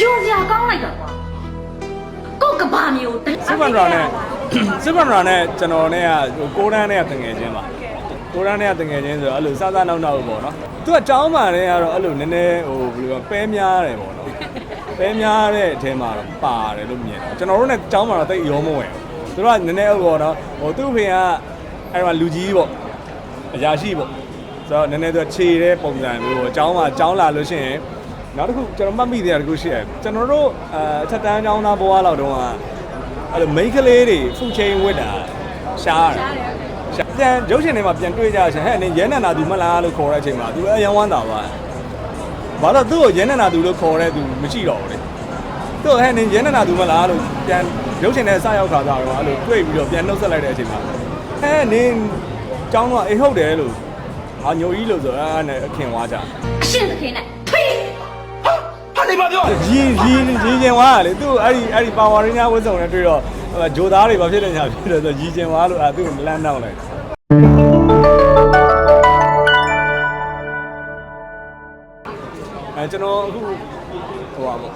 ယုံစရာကောင်းလိုက်တာကွာကိုယ့်ကဘာမျိုးတစစ်ပန်ရာနဲ့စစ်ပန်ရာနဲ့ကျွန်တော်နဲ့ကဟိုကိုရန်နဲ့ကတငယ်ချင်းပါကိုရန်နဲ့ကတငယ်ချင်းဆိုတော့အဲ့လိုစားစားနောက်နောက်ပေါ့နော်သူကကြောင်းမာတဲ့ကတော့အဲ့လိုနည်းနည်းဟိုဘယ်လိုပြောပဲများတယ်ပေါ့နော်ပဲများတဲ့အထဲမှာတော့ပါတယ်လို့မြင်တယ်ကျွန်တော်တို့နဲ့ကြောင်းမာတော့တိတ်ရောမဝင်ဘူးသူတို့ကနည်းနည်းဟုတ်ပေါ့နော်ဟိုသူ့ဖေကအဲ့မှာလူကြီးပေါ့အရာရှိပေါ့ဆိုတော့နည်းနည်းသူကခြေတဲ့ပုံစံမျိုးပေါ့ကြောင်းမှာကြောင်းလာလို့ရှိရင် နောက်တစ်ခုကျွန်တော်မှတ်မိတယ်တခုရှိတယ်ကျွန်တော်တို့အဲအထက်တန်းကျောင်းသားဘဝလောက်တုန်းကအဲ့လိုမိန်းကလေးတွေဖူချိန်ဝစ်တာရှားတယ်ရှားပြန်ရုပ်ရှင်တွေမှာပြန်တွေ့ကြရှင်ဟဲ့နင်ရဲနန္နာသူမလားလို့ခေါ်တဲ့အချိန်မှာသူအယံဝမ်းတာပါဘာလို့သူ့ကိုရဲနန္နာသူလို့ခေါ်တဲ့သူမရှိတော့ဘူးလေသူ့ဟဲ့နင်ရဲနန္နာသူမလားလို့ပြန်ရုပ်ရှင်နဲ့စရောက်ခါသားတော့အဲ့လိုတွေ့ပြီးတော့ပြန်နှုတ်ဆက်လိုက်တဲ့အချိန်မှာဟဲ့နင်ကျောင်းတော့အေးဟုတ်တယ်လို့ဟာညိုကြီးလို့ဆိုအဲ့နဲ့အခင်ဝါကြအရှင်သခင်နဲ့ဖိ ဟာနေပါပြောရီရီရီကျင်ဝါကလေသူ့အဲ့ဒီအဲ့ဒီပါဝါရင်းများဝတ်စုံနဲ့တွေ့တော့ဟိုဂျိုသားတွေဘာဖြစ်နေညာဖြစ်တယ်ဆိုရီကျင်ဝါလို့အဲ့သူ့ကိုလမ်းနောက်လိုက်အဲကျွန်တော်အခုဟိုပါပေါ့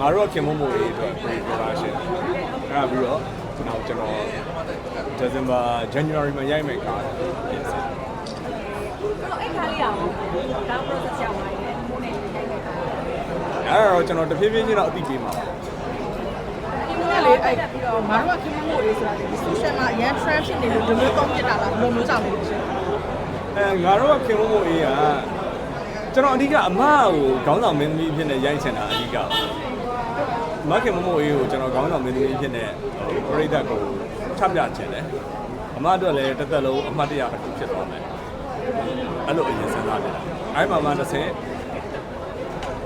ငါတို့ကခင်မမို့ရေးအတွက် pre-production အဲ့ဒါပြီးတော့ကျွန်တော်ကျွန်တော် December January မှာရိုက်မယ်ကားပြင်ဆင်အဲ့ခါလေးအောင်ဒါ process ရောက်ပါရဲ့မိုးနေရိုက်နေတာ အဲ့ဒါတော့ကျွန်တော်တဖြည်းဖြည်းချင်းတော့အသိပေးမှာပါဒီမိုးလေးအဲ့ပြီးတော့မတို့ကခင်မိုးလေးဆိုတာဒီ social မှာအရန် trend ဖြစ်နေလို့ဒီလိုကောင်းပြတာလားဘယ်လိုမျိုးကြောင့်လဲရှင်အဲငါတို့ကခင်မမို့ရေးကကျွန်တော်အဓိကအမကိုခေါင်းဆောင်မင်းသမီးဖြစ်နေရိုက်ချင်တာအဓိကမခင်မမို့ရေးကိုကျွန်တော်ခေါင်းဆောင်မင်းသမီးဖြစ်နေပရိသတ်ကိုချပြချင်တယ်အမအတွက်လည်းတစ်သက်လုံးအမှတ်တရတစ်ခုဖြစ်သွားမယ်အဲ့လိုအရင်စဉ်းစားနေတာအဲ့မှာမှတစ်ဆင့်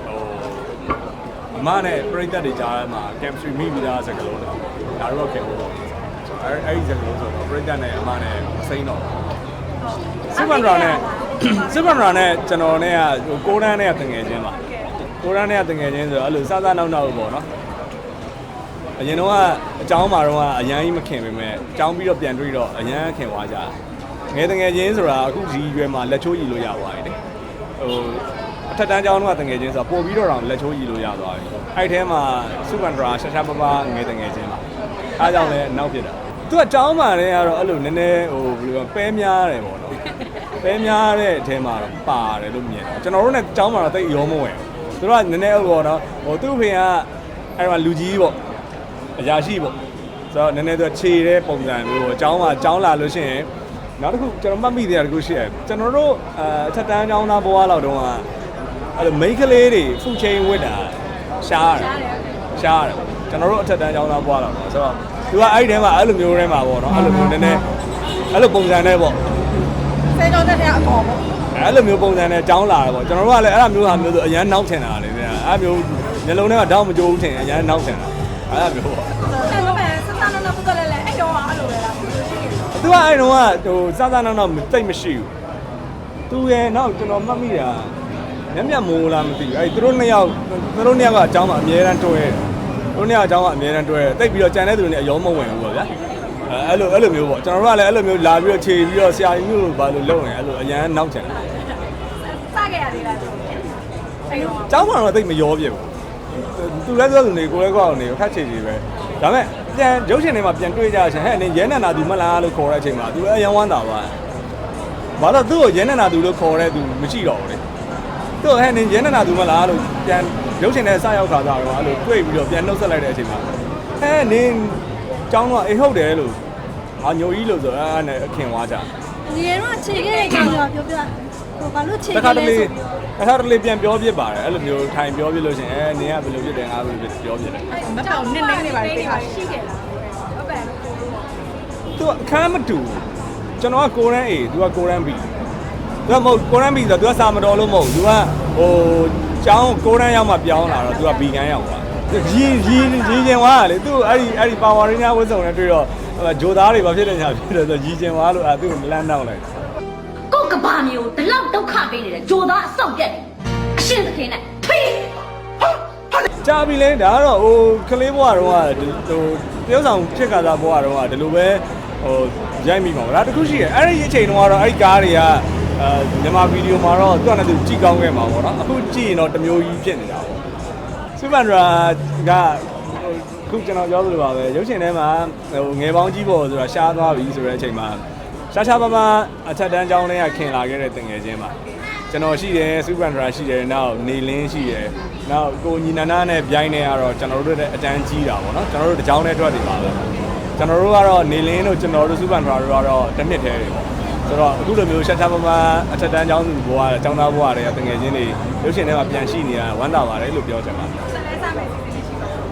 ဟိုအ မနဲ့ပရိသတ်တွေကြားထဲမှာ chemistry မိပြီးသားစကားလုံးတော့ဒါတော့ခင်မမို့အဲ့အဲ့ဒီစကားလုံးဆိုတော့ပရိသတ်နဲ့အမနဲ့မစိမ့်တော့ဘူး စစ်ပန်ရာနဲ့စစ်ပန်ရာနဲ့ကျွန်တော်နဲ့ကဟိုကိုရန်နဲ့ကတငယ်ချင်းပါကိုရန်နဲ့ကတငယ်ချင်းဆိုတော့အဲ့လိုစားစားနောက်နောက်ပေါ့နော်အရင်တော့ကအเจ้าမှာတော့ကအရန်ကြီးမခင်ပေမဲ့အเจ้าပြီးတော့ပြန်တွေ့တော့အရန်ခင်သွားကြငယ်တငယ်ချင်းဆိုတာအခုဒီရွယ်မှာလက်ချိုးရည်လို့ရသွားပြီလေဟိုအ ထက်တန်းကျောင်းတော့ကတငယ်ချင်းဆိုတော့ပို့ပြီးတော့တော့လက်ချိုးရည်လို့ရသွားပြီအဲ့ထဲမှာစုပန်ဒရာရှာရှာပပငယ်တငယ်ချင်းပါအားကြောင့်လည်းနောက်ဖြစ်တာသူကကျောင်းမှာလည်းကတော့အဲ့လိုနည်းနည်းဟိုဘယ်လိုပဲများတယ်ပေါ့နော်ပဲများတဲ့အထဲမှာတော့ပါတယ်လို့မြင်တယ်ကျွန်တော်တို့နဲ့ကြောင်းမှာတော့တိတ်ရောမဝင်ဘူးသူတို့ကနည်းနည်းဟုတ်ပေါ့နော်ဟိုသူ့ဖေကအဲ့မှာလူကြီးပေါ့အရာရှိပေါ့ဆိုတော့နည်းနည်းသူကခြေတဲ့ပုံစံမျိုးပေါ့ကြောင်းမှာကြောင်းလာလို့ရှိရင်နောက်တစ်ခုကျွန်တော်မှတ်မိတယ်တခုရှိတယ်ကျွန်တော်တို့အအထက်တန်းကျောင်းသားဘဝလောက်တုန်းက အဲ့လိုမိန်းကလေးတွေဖူချိန်ဝစ်တာရှားတယ်ရှားတယ်ကျွန်တော်တို့အထက်တန်းကျောင်းသားဘဝလောက်တော့ဆိုတော့သူကအဲ့ဒီထဲမှာအဲ့လိုမျိုးထဲမှာပေါ့နော်အဲ့လိုမျိုးနည်းနည်းအဲ့လိုပုံစံနဲ့ပေါ့စေကြောတဲ့တဲ့အကောပေါ့အဲ့လိုမျိုးပုံစံနဲ့ကြောင်းလာတာပေါ့ကျွန်တော်တို့ကလည်းအဲ့လိုမျိုးဟာမျိုးဆိုအရန်နောက်ထင်တာလေအဲ့လိုမျိုးညလုံးထဲမှာတောင်းမကြိုးဘူးထင်အရန်နောက်ထင်တာအဲ့လိုမျိုးပေါ့အဲ့လိုပဲစစနနပုတ်လည်းလည်းအဲ့တော့အဲ့လိုပဲလားသူကအဲ့တော့ကဟိုစစနောက်နောက်တိတ်မရှိဘူးသူရဲ့နောက်ကျွန်တော်မှတ်မိတာ မျက်မျက်မိုးလားမသိဘူးအဲ့သူတို့နှစ်ယောက်သူတို့နှစ်ယောက်ကအကြောင်းမှာအများတန်းတွဲတယ်သူတို့နှစ်ယောက်အကြောင်းကအများတန်းတွဲတယ်တိတ်ပြီးတော့ကြံတဲ့သူတွေနဲ့အယောမဝင်ဘူးပေါ့ဗျာအဲ့လိုအဲ့လိုမျိုးပေါ့ကျွန်တော်တို့ကလည်းအဲ့လိုမျိုးလာပြီးတော့ခြေပြီးတော့ဆရာကြီးမျိုးလိုပါလို့လုပ်နေအဲ့လိုအရန်နောက်ချင်တယ်စခဲ့ရသေးလားဆိုအဲ့တော့ကျောင်းမှာတော့တိတ်မရောပြဘူးသူလည်းပြောသူနေကိုလည်းကောက်နေခက်ချေချေပဲဒါပေမဲ့ပြန်ရုပ်ရှင်တွေမှာပြန်တွေ့ကြရှင်ဟဲ့နင်ရဲနန္နာသူမလားလို့ခေါ်တဲ့အချိန်မှာသူအယံဝမ်းတာပါဘာလို့သူ့ကိုရဲနန္နာသူလို့ခေါ်တဲ့သူမရှိတော့ဘူးလေ သူ့ဟဲ့နင်ရဲနန္နာသူမလားလို့ပြန်ရုပ်ရှင်နဲ့စရောက်ခါသားတော့အဲ့လိုတွေ့ပြီးတော့ပြန်နှုတ်ဆက်လိုက်တဲ့အချိန်မှာဟဲ့နင်ကျောင်းတော့အေးဟုတ်တယ်လို့ဟာညိုကြီးလို့ဆိုအဲ့နဲ့အခင်ဝါကြငယ်တော့ခြေခဲ့တဲ့ကောင်တော့ပြောပြဟိုဘာလို့ခြေတခဲ့ခါတလဲလေဆိုတခါတလေပြန်ပြောပြပါတယ်အဲ့လိုမျိုးထိုင်ပြောပြလို့ရှရင်အဲနင်ကဘယ်လိုဖြစ်တယ်ငါဘယ်လိုဖြစ်ပြောပြတယ်မတောင်နစ်နေနေပါလေခါရှိခဲ့လားဟုတ်ပဲကိုလို့သူကအခန်းမတူဘူးကျွန်တော်ကကိုရန် A သူကကိုရန် B သူကမဟုတ်ကိုရန် B ဆိုတော့သူကစာမတော်လို့မဟုတ်ဘူးသူကဟိုကျောင်းကိုရန်ရောက်မှပြောင်းလာတော့သူက B ခန်းရောက်သွားရီရီရီကျင်ဝါကလေသူအဲ့ဒီအဲ့ဒီပါဝါရင်းများဝတ်စုံနဲ့တွေ့တော့ဂျိုသားတွေဘာဖြစ်နေညာဖြစ်တယ်ဆိုရီကျင်ဝါလို့အဲ့သူ့ကိုလမ်းနောက်လိုက်ကိုယ့်ကဘာမျိုးဒီလောက်ဒုက္ခပေးနေတဲ့ဂျိုသားအဆောက်ပြက်အရှင်သခင်နဲ့ဖိကြာပြီလေဒါကတော့ဟိုကလေးဘွားတော့ကဟိုတယောက်ဆောင်ဖြစ်ခါသားဘွားတော့ကဒီလိုပဲဟိုရိုက်မိပါဘူးဒါတခုရှိတယ်အဲ့ဒီအချိန်တုန်းကတော့အဲ့ဒီကားတွေက အဲမြန်မာဗီဒီယိုမှာတော့သူကလည်းသူကြည့်ကောင်းခဲ့မှာပေါ့နော်အခုကြည့်ရင်တော့တစ်မျိုးကြီးဖြစ်နေတာပေါ့စူပန်ဒရာကဟိုခုကျွန်တော်ပြောသလိုပါပဲရုပ်ရှင်ထဲမှာဟိုငယ်ပေါင်းကြီးပေါ်ဆိုတာရှားသွားပြီဆိုတဲ့အချိန်မှာရှားရှားပါးပါးအထက်တန်းကျောင်းထဲကခင်လာခဲ့တဲ့တငယ်ချင်းပါကျွန်တော်ရှိတယ်စူပန်ဒရာရှိတယ်နောက်နေလင်းရှိတယ်နောက်ကိုညီနန္ဒနဲ့ဗျိုင်းနေကတော့ကျွန်တော်တို့တဲ့အတန်းကြီးတာပေါ့နော်ကျွန်တော်တို့တကြောင်းနဲ့ထွက်နေပါပဲကျွန်တော်တို့ကတော့နေလင်းတို့ကျွန်တော်တို့စူပန်ဒရာတို့ကတော့တစ်နှစ်တည်းတွေပေါ့ ဆိုတော့အခုလိုမျိုးရှာရှာပါပါအထက်တန်းကျောင်းသူဘွားအကျောင်းသားဘွားတွေကတကယ်ချင်းတွေရုပ်ရှင်ထဲမှာပြန်ရှိနေတာဝမ်းသာပါတယ်လို့ပြောချင်ပါတယ်ဆက်လက်စားမယ်ဒီနေ့ရှိပါဘူး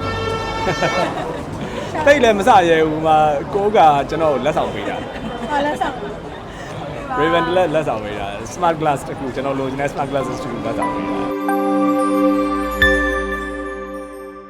တိတ်လည်းမစရဲဘူးမှာကိုကကျွန်တော်ကိုလက်ဆောင်ပေးတာဟာလက်ဆောင် Raven လက်လက်ဆောင်ပေးတာ Smart Glass တခုကျွန်တော်လိုချင်တဲ့ Smart Glasses တခုလက်ဆောင်ပေးတာ